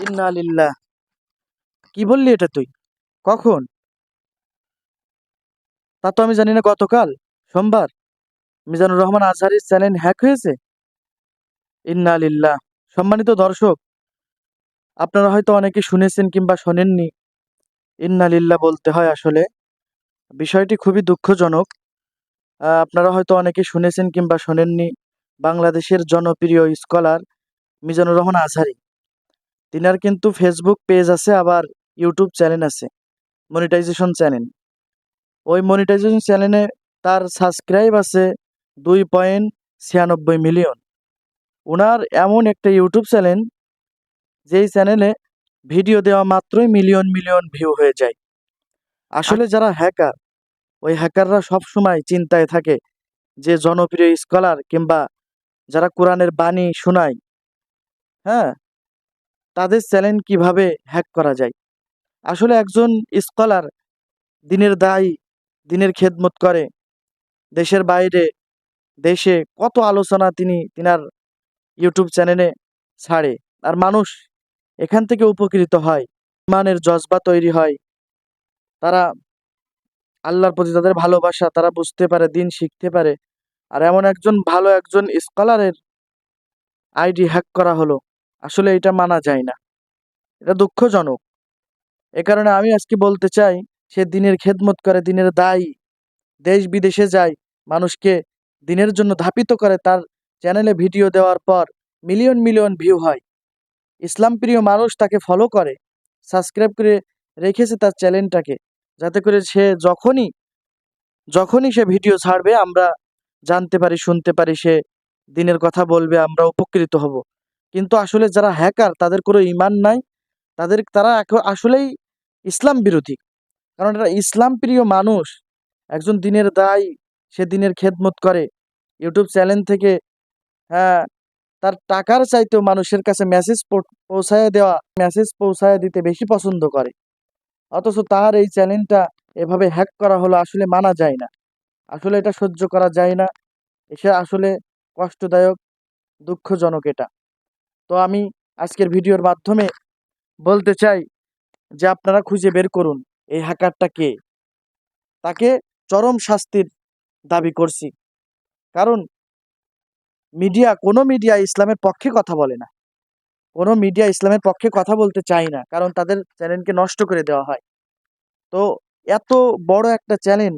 ইন্না লিল্লাহ। কি বললি এটা তুই? কখন? তা তো আমি জানি না গতকাল সোমবার। মিজানুর রহমান আজহারির চ্যানেল হ্যাক হয়েছে? ইন্না লিল্লাহ। সম্মানিত দর্শক, আপনারা হয়তো অনেকে শুনেছেন কিংবা শোনেননি। ইন্না লিল্লাহ বলতে হয় আসলে। বিষয়টি খুবই দুঃখজনক। আপনারা হয়তো অনেকে শুনেছেন কিংবা শোনেননি। বাংলাদেশের জনপ্রিয় স্কলার মিজানুর রহমান আজহারি। তিনার কিন্তু ফেসবুক পেজ আছে, আবার ইউটিউব চ্যানেল আছে মনিটাইজেশন চ্যানেল ওই মনিটাইজেশন চ্যানেলে তার সাবস্ক্রাইব আছে দুই পয়েন্ট ছিয়ানব্বই মিলিয়ন ওনার এমন একটা ইউটিউব চ্যানেল যেই চ্যানেলে ভিডিও দেওয়া মাত্রই মিলিয়ন মিলিয়ন ভিউ হয়ে যায়। আসলে যারা হ্যাকার ওই হ্যাকাররা সব সময় চিন্তায় থাকে যে জনপ্রিয় স্কলার কিংবা যারা কোরআনের বাণী শোনায় হ্যাঁ? তাদের চ্যানেল কীভাবে হ্যাক করা যায়? আসলে একজন স্কলার দিনের দায়ী, দিনের খেদমত করে। দেশের বাইরে, দেশে কত আলোচনা তিনি তিনার ইউটিউব চ্যানেলে ছাড়ে। আর মানুষ এখান থেকে উপকৃত হয়। ইমানের জজবা তৈরি হয়। তারা আল্লাহর প্রতি তাদের ভালোবাসা, তারা বুঝতে পারে, দিন শিখতে পারে। আর এমন একজন ভালো একজন স্কলারের আইডি হ্যাক করা হলো। আসলে এটা মানা যায় না। এটা দুঃখজনক। এ কারণে আমি আজকে বলতে চাই, সে দিনের খেদমত করে, দিনের দায়ী, দেশ বিদেশে যায়, মানুষকে দিনের জন্য ধাপিত করে, তার চ্যানেলে ভিডিও দেওয়ার পর মিলিয়ন মিলিয়ন ভিউ হয়। ইসলাম প্রিয় মানুষ তাকে ফলো করে সাবস্ক্রাইব করে রেখেছে তার চ্যানেলটাকে, যাতে করে সে যখনই যখনই সে ভিডিও ছাড়বে, আমরা জানতে পারি, শুনতে পারি, সে দিনের কথা বলবে, আমরা উপকৃত হব। কিন্তু আসলে যারা হ্যাকার তাদের কোনো ইমান নাই। তাদের, তারা আসলেই ইসলাম বিরোধী। কারণ এরা ইসলাম প্রিয় মানুষ। একজন দিনের দায়, সে দিনের খেদমত করে। ইউটিউব চ্যানেল থেকে হ্যাঁ তার টাকার চাইতেও মানুষের কাছে মেসেজ পৌঁছায় দেওয়া মেসেজ পৌঁছায় দিতে বেশি পছন্দ করে। অথচ তার এই চ্যানেলটা এভাবে হ্যাক করা হলো আসলে মানা যায় না। আসলে এটা সহ্য করা যায় না। এসে আসলে কষ্টদায়ক, দুঃখজনক এটা। তো আমি আজকের ভিডিওর মাধ্যমে বলতে চাই যে আপনারা খুঁজে বের করুন এই হ্যাকারটা কে তাকে চরম শাস্তির দাবি করছি। কারণ মিডিয়া, কোনো মিডিয়া ইসলামের পক্ষে কথা বলে না। কোনো মিডিয়া ইসলামের পক্ষে কথা বলতে চায় না, কারণ তাদের চ্যানেলকে নষ্ট করে দেওয়া হয়। তো এত বড় একটা চ্যানেল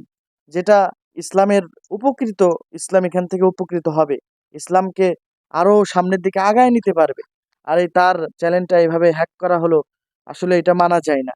যেটা ইসলামের উপকৃত, ইসলাম এখান থেকে উপকৃত হবে, ইসলামকে আরও সামনের দিকে আগায় নিতে পারবে। আর এই তার চ্যানেলটা এইভাবে হ্যাক করা হলো, আসলে এটা মানা যায় না।